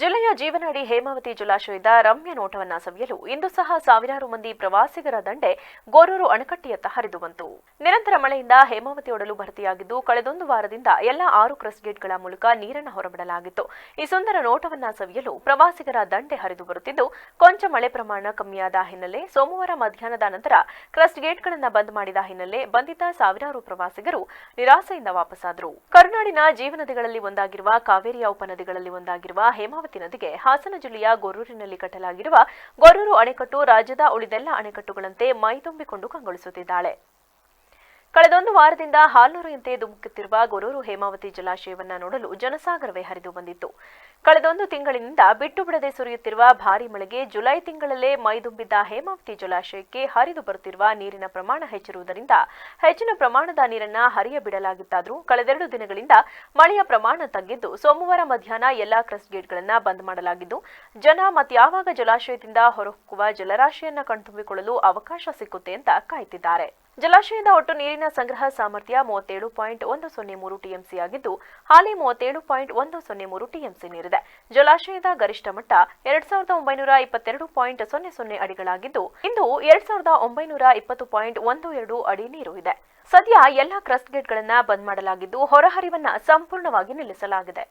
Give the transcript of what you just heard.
ಜಿಲ್ಲೆಯ ಜೀವನಾಡಿ ಹೇಮಾವತಿ ಜಲಾಶಯದ ರಮ್ಯ ನೋಟವನ್ನ ಸವಿಯಲು ಇಂದು ಸಹ ಸಾವಿರಾರು ಮಂದಿ ಪ್ರವಾಸಿಗರ ದಂಡೆ ಗೋರೂರು ಅಣೆಕಟ್ಟೆಯತ್ತ ಹರಿದು ಬಂತು. ನಿರಂತರ ಮಳೆಯಿಂದ ಹೇಮಾವತಿ ಒಡಲು ಭರ್ತಿಯಾಗಿದ್ದು, ಕಳೆದೊಂದು ವಾರದಿಂದ ಎಲ್ಲಾ ಆರು ಕ್ರಸ್ ಗೇಟ್ಗಳ ಮೂಲಕ ನೀರನ್ನು ಹೊರಬಿಡಲಾಗಿತ್ತು. ಈ ಸುಂದರ ನೋಟವನ್ನ ಸವಿಯಲು ಪ್ರವಾಸಿಗರ ದಂಡೆ ಹರಿದು ಬರುತ್ತಿದ್ದು, ಕೊಂಚ ಮಳೆ ಪ್ರಮಾಣ ಕಮ್ಮಿಯಾದ ಹಿನ್ನೆಲೆ ಸೋಮವಾರ ಮಧ್ಯಾಹ್ನದ ನಂತರ ಕ್ರಸ್ಟ್ ಗೇಟ್ಗಳನ್ನು ಬಂದ್ ಮಾಡಿದ ಹಿನ್ನೆಲೆ ಬಂಧಿತ ಸಾವಿರಾರು ಪ್ರವಾಸಿಗರು ನಿರಾಸೆಯಿಂದ ವಾಪಸ್ಸಾದರು ಕರುನಾಡಿನ ಜೀವನದಿಗಳಲ್ಲಿ ಒಂದಾಗಿರುವ ಕಾವೇರಿಯ ಉಪನದಿಗಳಲ್ಲಿ ಒಂದಾಗಿರುವ ಹೇಮಾವತಿ ನದಿಗೆ ಹಾಸನ ಜಿಲ್ಲೆಯ ಗೊರೂರಿನಲ್ಲಿ ಕಟ್ಟಲಾಗಿರುವ ಗೊರೂರು ಅಣೆಕಟ್ಟು ರಾಜ್ಯದ ಉಳಿದೆಲ್ಲ ಅಣೆಕಟ್ಟುಗಳಂತೆ ಮೈತುಂಬಿಕೊಂಡು ಕಂಗೊಳಿಸುತ್ತಿದ್ದಾಳೆ. ಕಳೆದೊಂದು ವಾರದಿಂದ ಹಾಲೂರಿಯಂತೆ ಧುಮುಕುತ್ತಿರುವ ಗೊರೂರು ಹೇಮಾವತಿ ಜಲಾಶಯವನ್ನ ನೋಡಲು ಜನಸಾಗರವೇ ಹರಿದು ಬಂದಿತ್ತು. ಕಳೆದೊಂದು ತಿಂಗಳಿನಿಂದ ಬಿಟ್ಟು ಬಿಡದೆ ಸುರಿಯುತ್ತಿರುವ ಭಾರೀ ಮಳೆಗೆ ಜುಲೈ ತಿಂಗಳಲ್ಲೇ ಮೈದುಂಬಿದ್ದ ಹೇಮಾವತಿ ಜಲಾಶಯಕ್ಕೆ ಹರಿದು ಬರುತ್ತಿರುವ ನೀರಿನ ಪ್ರಮಾಣ ಹೆಚ್ಚಿರುವುದರಿಂದ ಹೆಚ್ಚಿನ ಪ್ರಮಾಣದ ನೀರನ್ನ ಹರಿಯ ಬಿಡಲಾಗಿತ್ತಾದರೂ ಕಳೆದೆರಡು ದಿನಗಳಿಂದ ಮಳೆಯ ಪ್ರಮಾಣ ತಗ್ಗಿದ್ದು ಸೋಮವಾರ ಮಧ್ಯಾಹ್ನ ಎಲ್ಲಾ ಕ್ರಸ್ ಗೇಟ್ಗಳನ್ನು ಬಂದ್ ಮಾಡಲಾಗಿದ್ದು, ಜನ ಮತ್ಯಾವಾಗ ಜಲಾಶಯದಿಂದ ಹೊರಹೊಕ್ಕುವ ಜಲರಾಶಿಯನ್ನು ಕಣ್ತುಂಬಿಕೊಳ್ಳಲು ಅವಕಾಶ ಸಿಕ್ಕುತ್ತೆ ಅಂತ ಕಾಯ್ತಿದ್ದಾರೆ. ಜಲಾಶಯದ ಒಟ್ಟು ನೀರಿನ ಸಂಗ್ರಹ ಸಾಮರ್ಥ್ಯ ಮೂವತ್ತೇಳು ಪಾಯಿಂಟ್ ಒಂದು ಸೊನ್ನೆ ಮೂರು ಟಿಎಂಸಿ ಆಗಿದ್ದು, ಹಾಲಿ ಮೂವತ್ತೇಳು ಪಾಯಿಂಟ್ ಒಂದು ಸೊನ್ನೆ ಮೂರು ಟಿಎಂಸಿ ನೀರಿದೆ. ಜಲಾಶಯದ ಗರಿಷ್ಠ ಮಟ್ಟ ಎರಡ್ ಸಾವಿರದ ಒಂಬೈನೂರ ಇಪ್ಪತ್ತೆರಡು ಪಾಯಿಂಟ್ ಸೊನ್ನೆ ಸೊನ್ನೆ ಅಡಿಗಳಾಗಿದ್ದು, ಇಂದು ಎರಡ್ ಸಾವಿರದ ಒಂಬೈನೂರ ಇಪ್ಪತ್ತು ಪಾಯಿಂಟ್ ಒಂದು ಎರಡು ಅಡಿ ನೀರು ಇದೆ. ಸದ್ಯ ಎಲ್ಲಾ ಕ್ರಸ್ಟ್ ಗೇಟ್ಗಳನ್ನು ಬಂದ್ ಮಾಡಲಾಗಿದ್ದು, ಹೊರಹರಿವನ್ನ ಸಂಪೂರ್ಣವಾಗಿ ನಿಲ್ಲಿಸಲಾಗಿದೆ.